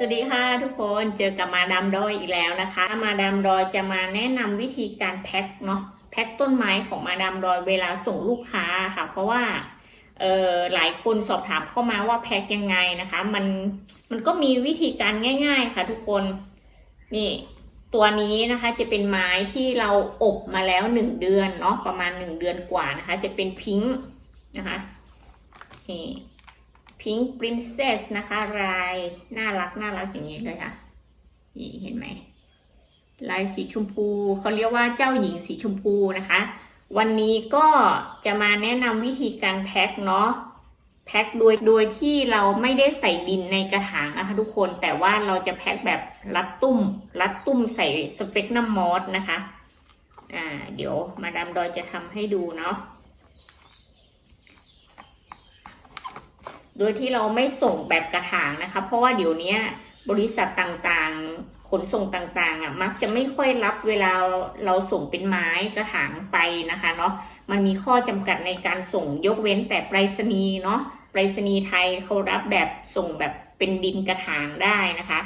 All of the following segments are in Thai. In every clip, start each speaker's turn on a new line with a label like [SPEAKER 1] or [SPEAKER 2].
[SPEAKER 1] สวัสดีค่ะทุกคนเจอกับมาดามดอยอีกแล้วนะคะ มาดามดอยจะมาแนะนำวิธีการแพ็คเนาะแพ็คต้นไม้ของมาดามดอยเวลาส่งลูกค้าค่ะ เพราะว่าเออหลายคนสอบถามเข้ามาว่าแพ็คยังไงนะคะ มันมันก็มีวิธีการง่าย ๆ ค่ะ ทุกคนนี่ตัวนี้นะคะจะเป็นไม้ที่เราอบมาแล้วหนึ่งเดือนเนาะประมาณหนึ่งเดือนกว่านะคะ จะเป็นพิงค์นะคะนี่ พิงค์ปรินเซสนะคะลายน่ารักน่ารักอย่างนี้เลยค่ะ นี่เห็นไหมลายสีชมพูเขาเรียกว่าเจ้าหญิงสีชมพูนะคะ วันนี้ก็จะมาแนะนำวิธีการแพ็คเนาะแพ็คโดยโดยที่เราไม่ได้ใส่ดินในกระถางนะคะทุกคนแต่ว่าเราจะแพ็คแบบรัดตุ้ม รัดตุ้มใส่สเปกนัมมอสนะคะ อ่า เดี๋ยวมาดามดอยจะทำให้ดูเนาะ โดยที่เราไม่ส่งแบบกระถางนะคะ เพราะว่าเดี๋ยวนี้บริษัทต่างๆ ขนส่งต่างๆอะมักจะไม่ค่อยรับเวลาเราส่งเป็นไม้กระถางไปนะคะเนาะมันมีข้อจำกัดในการส่งยกเว้นแต่ไปรษณีย์เนาะไปรษณีย์ไทยเขารับแบบส่งแบบเป็นดินกระถางได้นะคะ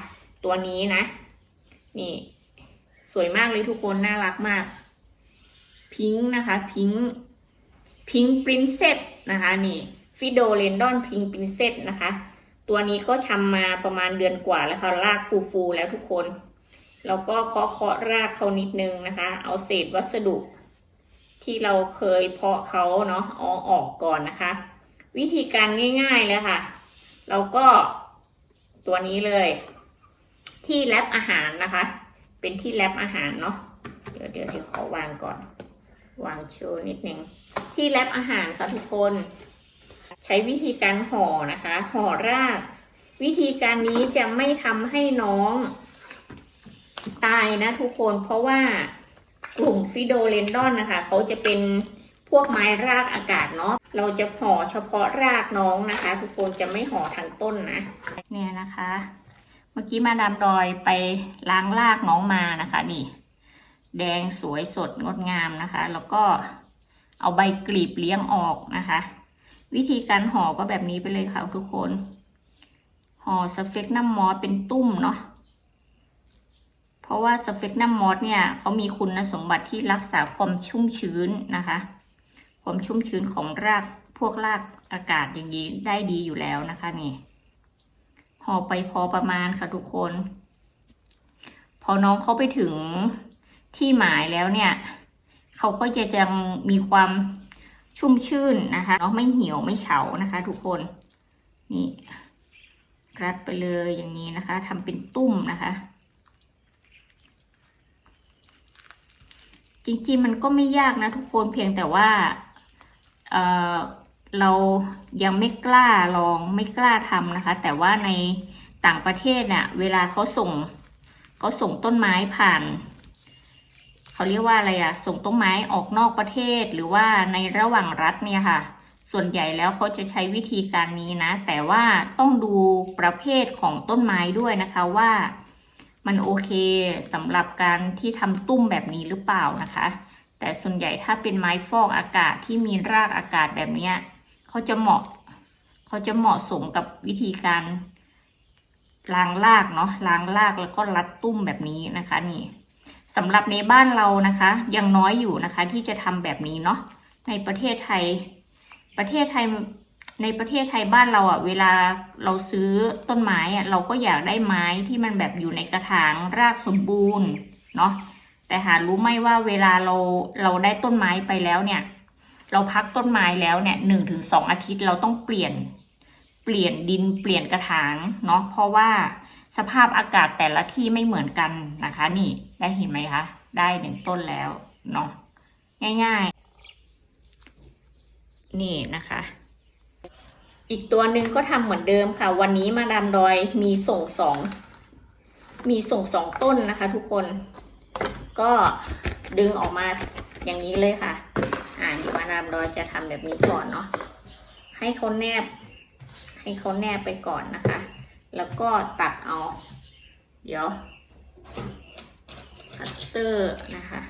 [SPEAKER 1] ตัวนี้นะ นี่ สวยมากเลยทุกคนน่ารักมาก พิงค์นะคะ พิงค์พิงค์ปรินเซสนะคะนี่ ฟิโดเรนดอนพิงปินเซตนะคะ ตัวนี้ก็ชำมาประมาณเดือนกว่าแล้วค่ะ รากฟูๆแล้วทุกคน แล้วก็เคาะเคาะรากเขานิดนึงนะคะ เอาเศษวัสดุ ที่เราเคยเพาะเขาเนาะเอาออกก่อนนะคะ วิธีการง่ายๆเลยค่ะ เราก็ตัวนี้เลย ที่แรปอาหารนะคะ เป็นที่แรปอาหารเนาะเดี๋ยวเดี๋ยวเดี๋ยวขอวางก่อน วางโชว์นิดนึงที่แรปอาหารค่ะทุกคน ใช้วิธีการห่อนะคะ ห่อราก วิธีการนี้จะไม่ทำให้น้อง ตายนะทุกคนเพราะว่ากลุ่มฟิโดเลนดอนนะคะ เขาจะเป็นพวกไม้รากอากาศเนาะเราจะห่อเฉพาะรากน้องนะคะ ทุกคนจะไม่ห่อทั้งต้นนะ เนี่ยนะคะ เมื่อกี้มาดามดอยไปล้างรากน้องมานะคะ นี่ แดงสวยสดงดงามนะคะ แล้วก็เอาใบกลีบเลี้ยงออกนะคะ วิธีการห่อก็แบบนี้ไปเลยค่ะทุกคน ห่อสเฟกนัมมอสเป็นตุ้มเนาะเพราะว่าสเฟกนัมมอสเนี่ยเขามีคุณสมบัติที่รักษาความชุ่มชื้นนะคะ ความชุ่มชื้นของรากพวกรากอากาศอย่างนี้ได้ดีอยู่แล้วนะคะนี่ห่อไปพอประมาณค่ะทุกคน พอน้องเขาไปถึงที่หมายแล้วเนี่ย เขาก็จะยังมีความ ชุ่มชื่นนะคะเนาะไม่เหี่ยวไม่เฉานะคะ ทุกคนนี่รัดไปเลยอย่างนี้นะคะทำเป็นตุ้มนะคะ จริงๆมันก็ไม่ยากนะ ทุกคนเพียงแต่ว่าเเรายังไม่กล้าลองไม่กล้าทำนะคะ แต่ว่าในต่างประเทศเนี่ยเวลาเขาส่งเขาส่งต้นไม้ผ่าน เขาเรียกว่าอะไรอะส่งต้นไม้ออกนอกประเทศหรือว่าในระหว่างรัฐเนี่ยค่ะ ส่วนใหญ่แล้วเขาจะใช้วิธีการนี้นะ แต่ว่าต้องดูประเภทของต้นไม้ด้วยนะคะว่ามันโอเคสำหรับการที่ทำตุ้มแบบนี้หรือเปล่านะคะ แต่ส่วนใหญ่ถ้าเป็นไม้ฟอกอากาศที่มีรากอากาศแบบนี้เขาจะเหมาะเขาจะเหมาะสมกับวิธีการล้างรากเนาะล้างรากแล้วก็รัดตุ้มแบบนี้นะคะนี่ สำหรับในบ้านเรานะคะ ยังน้อยอยู่นะคะ ที่จะทำแบบนี้เนาะในประเทศไทย ประเทศไทยในประเทศไทยบ้านเราอะ่ะ เวลาเราซื้อต้นไม้อะ่ะเราก็อยากได้ไม้ที่มันแบบอยู่ในกระถางรากสมบูรณ์เนาะแต่หารู้ไหมว่าเวลาเราเราได้ต้นไม้ไปแล้วเนี่ย เราพักต้นไม้แล้วเนี่ยหนึ่งถึงสองอาทิตย์เราต้องเปลี่ยน เปลี่ยนดินเปลี่ยนกระถางเนาะเพราะว่า สภาพอากาศแต่ละที่ไม่เหมือนกันนะคะ นี่ได้เห็นไหมคะ ได้หนึ่งต้นแล้วเนาะง่ายๆ นี่นะคะ อีกตัวหนึ่งก็ทำเหมือนเดิมค่ะ วันนี้มาดามดอยมีส่งสองมีส่งสองต้นนะคะทุกคน ก็ดึงออกมาอย่างนี้เลยค่ะ อ่าเดี๋ยวมาดามดอยจะทำแบบนี้ก่อนเนาะให้เขาแนบ ให้เขาแนบไปก่อนนะคะ แล้วก็ตัดเอา เดี๋ยวคัตเตอร์นะคะ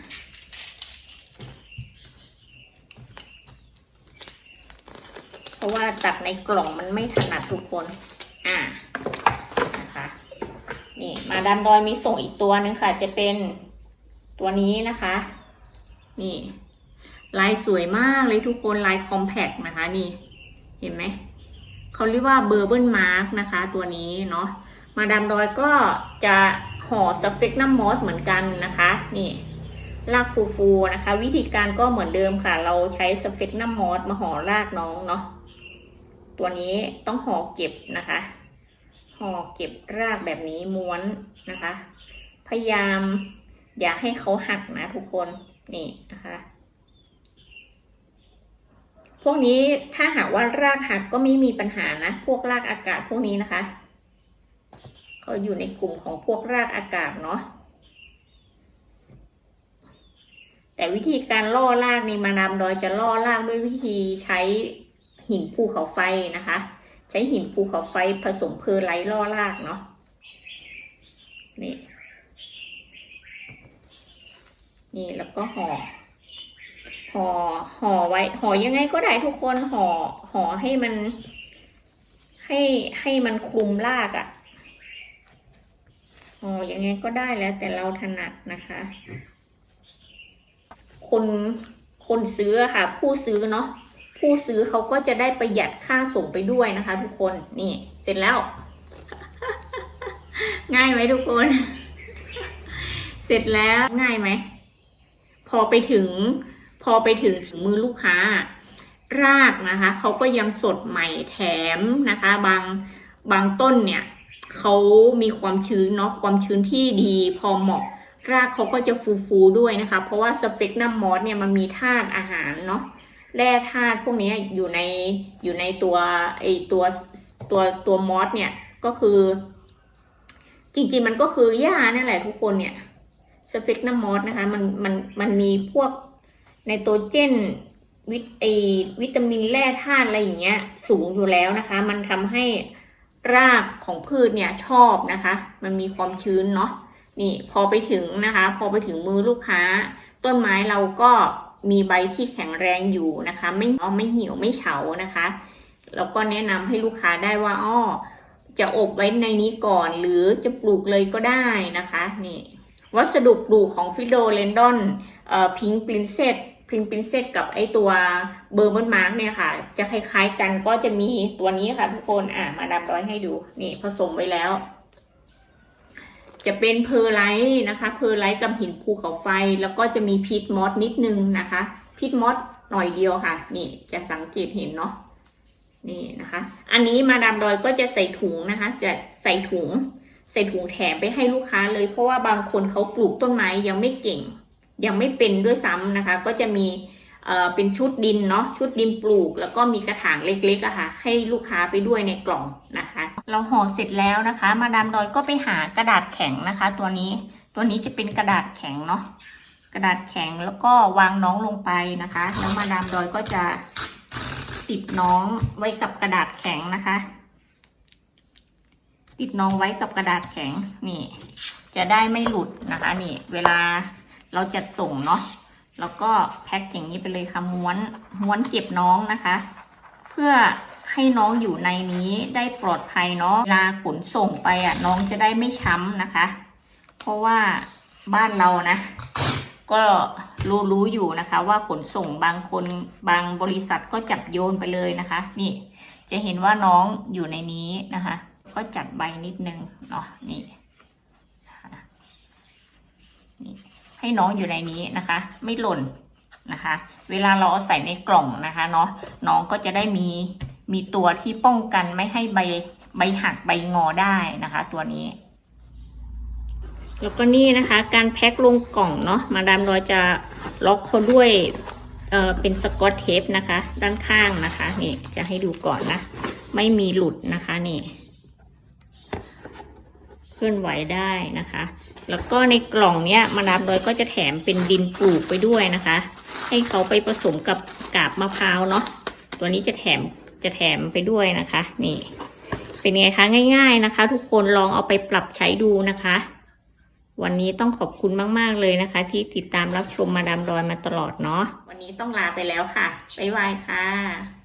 [SPEAKER 1] เพราะว่าตัดในกล่องมันไม่ถนัดทุกคน อ่านะคะนี่มาดามดอยมีส่งอีกตัวหนึ่งค่ะ จะเป็นตัวนี้นะคะ นี่ ลายสวยมากเลยทุกคนลายคอมแพคนะคะ นี่ เห็นไหม เขาเรียกว่าเบอร์เบิลมาร์กนะคะ ตัวนี้เนาะมาดามดอยก็จะห่อสเฟกน้ำมอสเหมือนกันนะคะ นี่รากฟูๆนะคะ วิธีการก็เหมือนเดิมค่ะ เราใช้สเฟกน้ำมอสมาห่อรากน้องเนาะตัวนี้ต้องห่อเก็บนะคะห่อเก็บรากแบบนี้ม้วนนะคะ พยายามอย่าให้เขาหักนะทุกคนนี่นะคะ พวกนี้ถ้าหากว่ารากหักก็ไม่มีปัญหานะ พวกรากอากาศพวกนี้นะคะ ก็อยู่ในกลุ่มของพวกรากอากาศเนาะแต่วิธีการล่อรากนี่มานามดอยจะล่อรากด้วยวิธีใช้หินภูเขาไฟนะคะ ใช้หินภูเขาไฟผสมเพอร์ไลท์ล่อรากเนาะนี่ นี่แล้วก็ห่อ ห่อห่อไว้ ห่อยังไงก็ได้ทุกคนห่อห่อให้มัน ให้ให้มันคลุมรากอะ่ะห่อยังไงก็ได้แล้ว แต่เราถนัดนะคะ คนคนซื้อค่ะ ผู้ซื้อเนาะผู้ซื้อเขาก็จะได้ประหยัดค่าส่งไปด้วยนะคะ ทุกคนนี่ เสร็จแล้ว ง่ายไหมทุกคน เสร็จแล้วง่ายไหมพอไปถึง พอไปถึงถึงมือลูกค้า รากนะคะเขาก็ยังสดใหม่แถมนะคะ บางบางต้นเนี่ยเขามีความชื้นเนาะความชื้นที่ดีพอเหมาะ รากเขาก็จะฟูๆด้วยนะคะ เพราะว่าสเปกนัมมอสเนี่ยมันมีธาตุอาหารเนาะแร่ธาตุพวกนี้อยู่ในอยู่ในตัวไอตัวตัวตัวมอสเนี่ยก็คือ จริงๆมันก็คือหญ้านั่นแหละทุกคนเนี่ยสเปกนัมมอสนะคะ มันมันมันมีพวก ในโตรเจนวิตไอวิตามินแร่ธาตุอะไรอย่างเงี้ย สูงอยู่แล้วนะคะ มันทำให้รากของพืชเนี่ยชอบนะคะ มันมีความชื้นเนาะนี่พอไปถึงนะคะ พอไปถึงมือลูกค้า ต้นไม้เราก็มีใบที่แข็งแรงอยู่นะคะ ไม่ไม่เหี่ยวไม่เฉานะคะแล้วก็แนะนำให้ลูกค้าได้ว่าอ้อจะอบไว้ในนี้ก่อนหรือจะปลูกเลยก็ได้นะคะนี่วัสดุปลูกของฟิโดเลนดอนเอ่อพิงปรินเซต พิงปรินเซตกับไอตัวเบอร์เบิร์มาร์กเนี่ยค่ะ จะคล้ายๆกันก็จะมีตัวนี้ค่ะทุกคนอะมาดามร้อยให้ดูนี่ผสมไว้แล้ว จะเป็นเพอร์ไลท์นะคะ เพอร์ไลท์กับหินภูเขาไฟ แล้วก็จะมีพีทมอสนิดนึงนะคะพีทมอสหน่อยเดียวค่ะ นี่จะสังเกตเห็นเนาะนี่นะคะ อันนี้มาดามดอยก็จะใส่ถุงนะคะ จะใส่ถุง ใส่ถุงแถมไปให้ลูกค้าเลย เพราะว่าบางคนเขาปลูกต้นไม้ยังไม่เก่ง ยังไม่เป็นด้วยซ้ำนะคะ ก็จะมีเอ่อเป็นชุดดินเนาะชุดดินปลูก แล้วก็มีกระถางเล็กๆอะค่ะ ให้ลูกค้าไปด้วยในกล่องนะคะ เราห่อเสร็จแล้วนะคะ มาดามดอยก็ไปหากระดาษแข็งนะคะ ตัวนี้ตัวนี้จะเป็นกระดาษแข็งเนาะกระดาษแข็งแล้วก็วางน้องลงไปนะคะ แล้วมาดามดอยก็จะติดน้องไว้กับกระดาษแข็งนะคะ ติดน้องไว้กับกระดาษแข็งนี่ จะได้ไม่หลุดนะคะนี่ เวลา เราจัดส่งเนาะแล้วก็แพ็คอย่างนี้ไปเลยค่ะม้วนม้วนเก็บน้องนะคะ เพื่อให้น้องอยู่ในนี้ได้ปลอดภัยเนาะเวลาขนส่งไปอะน้องจะได้ไม่ช้ำนะคะ เพราะว่าบ้านเรานะ ก็รู้รู้อยู่นะคะ ว่าขนส่งบางคนบางบริษัทก็จับโยนไปเลยนะคะ นี่จะเห็นว่าน้องอยู่ในนี้นะคะ ก็จัดใบนิดนึงเนาะนี่นะคะนี่ ให้น้องอยู่ในนี้นะคะ ไม่หล่นนะคะ เวลาเราเอาใส่ในกล่องนะคะเนาะน้องก็จะได้มีมีตัวที่ป้องกันไม่ให้ใบใบหักใบงอได้นะคะ ตัวนี้ แล้วก็นี่นะคะ การแพ็คลงกล่องเนาะมาดามเราจะล็อกเขาด้วยเออเป็นสกอตเทปนะคะ ด้านข้างนะคะนี่จะให้ดูก่อนนะ ไม่มีหลุดนะคะนี่ ลื่อนไหวได้นะคะ แล้วก็ในกล่องเนี้ยมาดามดอยก็จะแถมเป็นดินปลูกไปด้วยนะคะ ให้เขาไปผสมกับกาบมะพร้าวเนาะตัวนี้จะแถมจะแถมไปด้วยนะคะ นี่ เป็นไงคะง่าย ๆนะคะ ทุกคนลองเอาไปปรับใช้ดูนะคะ วันนี้ต้องขอบคุณมากๆเลยนะคะ ที่ติดตามรับชมมาดามดอยมาตลอดเนาะวันนี้ต้องลาไปแล้วค่ะบ๊ายบายค่ะ